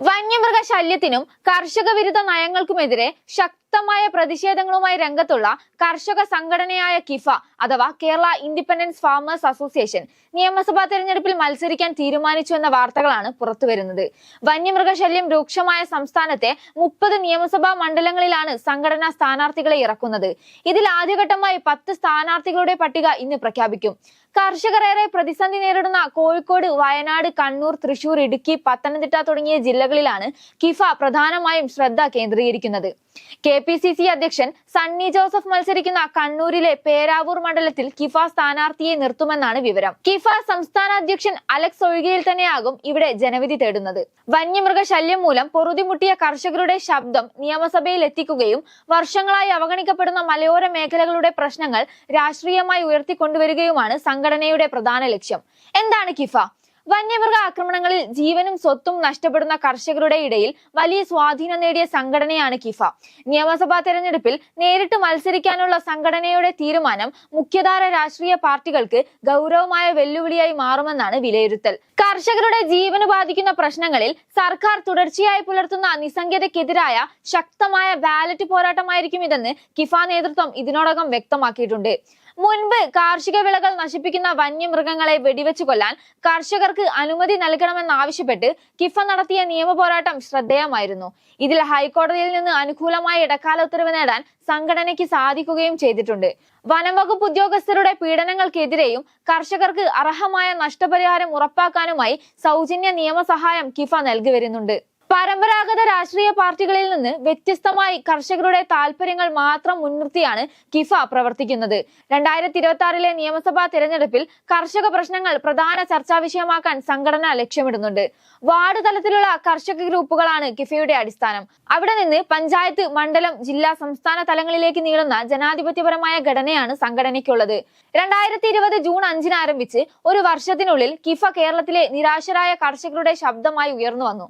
വന്യമൃഗ ശല്യത്തിനും കർഷക വിരുദ്ധ നയങ്ങൾക്കുമെതിരെ ശക്തമായ പ്രതിഷേധങ്ങളുമായി രംഗത്തുള്ള കർഷക സംഘടനയായ കിഫ അഥവാ കേരള ഇൻഡിപെൻഡൻസ് ഫാമേഴ്സ് അസോസിയേഷൻ നിയമസഭാ തെരഞ്ഞെടുപ്പിൽ മത്സരിക്കാൻ തീരുമാനിച്ചു എന്ന വാർത്തകളാണ് പുറത്തുവരുന്നത്. വന്യമൃഗശല്യം രൂക്ഷമായ സംസ്ഥാനത്തെ മുപ്പത് നിയമസഭാ മണ്ഡലങ്ങളിലാണ് സംഘടന സ്ഥാനാർത്ഥികളെ ഇറക്കുന്നത്. ഇതിൽ ആദ്യഘട്ടമായി പത്ത് സ്ഥാനാർത്ഥികളുടെ പട്ടിക ഇന്ന് പ്രഖ്യാപിക്കും. കർഷകർ ഏറെ പ്രതിസന്ധി നേരിടുന്ന കോഴിക്കോട് വയനാട് കണ്ണൂർ തൃശൂർ ഇടുക്കി പത്തനംതിട്ട തുടങ്ങിയ ജില്ലകളിലാണ് കിഫ പ്രധാനമായും ശ്രദ്ധ കേന്ദ്രീകരിക്കുന്നത്. കെ പി സി സി അധ്യക്ഷൻ സണ്ണി ജോസഫ് മത്സരിക്കുന്ന കണ്ണൂരിലെ പേരാവൂർ മണ്ഡലത്തിൽ കിഫ സ്ഥാനാർത്ഥിയെ നിർത്തുമെന്നാണ് വിവരം. കിഫ സംസ്ഥാന അധ്യക്ഷൻ അലക്സ് ഒഴികയിൽ തന്നെയാകും ഇവിടെ ജനവിധി തേടുന്നത്. വന്യമൃഗ ശല്യം മൂലം പൊറുതിമുട്ടിയ കർഷകരുടെ ശബ്ദം നിയമസഭയിൽ എത്തിക്കുകയും വർഷങ്ങളായി അവഗണിക്കപ്പെടുന്ന മലയോര മേഖലകളുടെ പ്രശ്നങ്ങൾ രാഷ്ട്രീയമായി ഉയർത്തിക്കൊണ്ടുവരികയുമാണ് സംഘടനയുടെ പ്രധാന ലക്ഷ്യം. എന്താണ് കിഫ? വന്യമൃഗ ആക്രമണങ്ങളിൽ ജീവനും സ്വത്തും നഷ്ടപ്പെടുന്ന കർഷകരുടെ ഇടയിൽ വലിയ സ്വാധീനം നേടിയ സംഘടനയാണ് കിഫ. നിയമസഭാ തെരഞ്ഞെടുപ്പിൽ നേരിട്ട് മത്സരിക്കാനുള്ള സംഘടനയുടെ തീരുമാനം മുഖ്യധാര രാഷ്ട്രീയ പാർട്ടികൾക്ക് ഗൗരവമായ വെല്ലുവിളിയായി മാറുമെന്നാണ് വിലയിരുത്തൽ. കർഷകരുടെ ജീവന് ബാധിക്കുന്ന പ്രശ്നങ്ങളിൽ സർക്കാർ തുടർച്ചയായി പുലർത്തുന്ന നിസ്സംഗതയ്ക്കെതിരായ ശക്തമായ ബാലറ്റ് പോരാട്ടമായിരിക്കും ഇതെന്ന് കിഫ നേതൃത്വം ഇതിനോടകം വ്യക്തമാക്കിയിട്ടുണ്ട്. മുൻപ് കാർഷിക വിളകൾ നശിപ്പിക്കുന്ന വന്യമൃഗങ്ങളെ വെടിവെച്ചു കൊല്ലാൻ കർഷകർക്ക് അനുമതി നൽകണമെന്നാവശ്യപ്പെട്ട് കിഫ നടത്തിയ നിയമ പോരാട്ടം ശ്രദ്ധേയമായിരുന്നു. ഇതിൽ ഹൈക്കോടതിയിൽ നിന്ന് അനുകൂലമായ ഇടക്കാല ഉത്തരവ് നേടാൻ സംഘടനയ്ക്ക് സാധിക്കുകയും ചെയ്തിട്ടുണ്ട്. വനംവകുപ്പ് ഉദ്യോഗസ്ഥരുടെ പീഡനങ്ങൾക്കെതിരെയും കർഷകർക്ക് അർഹമായ നഷ്ടപരിഹാരം ഉറപ്പാക്കാനുമായി സൗജന്യ നിയമസഹായം കിഫ നൽകി വരുന്നുണ്ട്. പരമ്പരാഗത രാഷ്ട്രീയ പാർട്ടികളിൽ നിന്ന് വ്യത്യസ്തമായി കർഷകരുടെ താല്പര്യങ്ങൾ മാത്രം മുൻനിർത്തിയാണ് കിഫ പ്രവർത്തിക്കുന്നത്. രണ്ടായിരത്തി ഇരുപത്തി ആറിലെ നിയമസഭാ തെരഞ്ഞെടുപ്പിൽ കർഷക പ്രശ്നങ്ങൾ പ്രധാന ചർച്ചാ വിഷയമാക്കാൻ സംഘടന ലക്ഷ്യമിടുന്നുണ്ട്. വാർഡ് തലത്തിലുള്ള കർഷക ഗ്രൂപ്പുകളാണ് കിഫയുടെ അടിസ്ഥാനം. അവിടെ നിന്ന് പഞ്ചായത്ത് മണ്ഡലം ജില്ലാ സംസ്ഥാന തലങ്ങളിലേക്ക് നീളുന്ന ജനാധിപത്യപരമായ ഘടനയാണ് സംഘടനയ്ക്കുള്ളത്. രണ്ടായിരത്തി ഇരുപത് ജൂൺ അഞ്ചിന് ആരംഭിച്ച് ഒരു വർഷത്തിനുള്ളിൽ കിഫ കേരളത്തിലെ നിരാശരായ കർഷകരുടെ ശബ്ദമായി ഉയർന്നു വന്നു.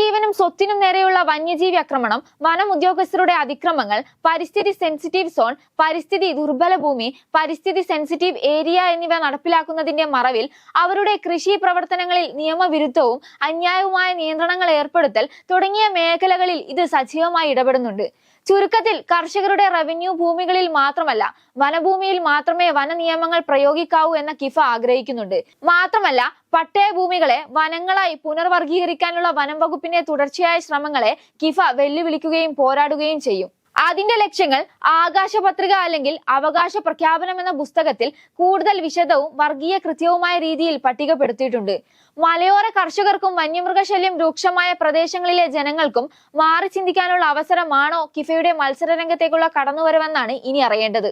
മനുഷ്യജീവനും സ്വത്തിനും നേരെയുള്ള വന്യജീവി ആക്രമണം വനം ഉദ്യോഗസ്ഥരുടെ അതിക്രമങ്ങൾ പരിസ്ഥിതി സെൻസിറ്റീവ് സോൺ പരിസ്ഥിതി ദുർബല ഭൂമി പരിസ്ഥിതി സെൻസിറ്റീവ് ഏരിയ എന്നിവ നടപ്പിലാക്കുന്നതിന്റെ മറവിൽ അവരുടെ കൃഷി പ്രവർത്തനങ്ങളിൽ നിയമവിരുദ്ധവും അന്യായവുമായ നിയന്ത്രണങ്ങൾ ഏർപ്പെടുത്തൽ തുടങ്ങിയ മേഖലകളിൽ ഇത് സജീവമായി ഇടപെടുന്നുണ്ട്. ചുരുക്കത്തിൽ കർഷകരുടെ റവന്യൂ ഭൂമികളിൽ മാത്രമല്ല വനഭൂമിയിൽ മാത്രമേ വന നിയമങ്ങൾ പ്രയോഗിക്കാവൂ എന്ന കിഫ ആഗ്രഹിക്കുന്നുണ്ട്. മാത്രമല്ല പട്ടയ ഭൂമികളെ വനങ്ങളായി പുനർവർഗീകരിക്കാനുള്ള വനം വകുപ്പിന്റെ തുടർച്ചയായ ശ്രമങ്ങളെ കിഫ വെല്ലുവിളിക്കുകയും പോരാടുകയും ചെയ്യും. അതിന്റെ ലക്ഷ്യങ്ങൾ ആകാശ പത്രിക അല്ലെങ്കിൽ അവകാശ പ്രഖ്യാപനം എന്ന പുസ്തകത്തിൽ കൂടുതൽ വിശദവും വർഗീയ കൃത്യവുമായ രീതിയിൽ പട്ടികപ്പെടുത്തിയിട്ടുണ്ട്. മലയോര കർഷകർക്കും വന്യമൃഗശല്യം രൂക്ഷമായ പ്രദേശങ്ങളിലെ ജനങ്ങൾക്കും മാറി ചിന്തിക്കാനുള്ള അവസരമാണോ കിഫയുടെ മത്സര രംഗത്തേക്കുള്ള കടന്നുവരവെന്നാണ് ഇനി അറിയേണ്ടത്.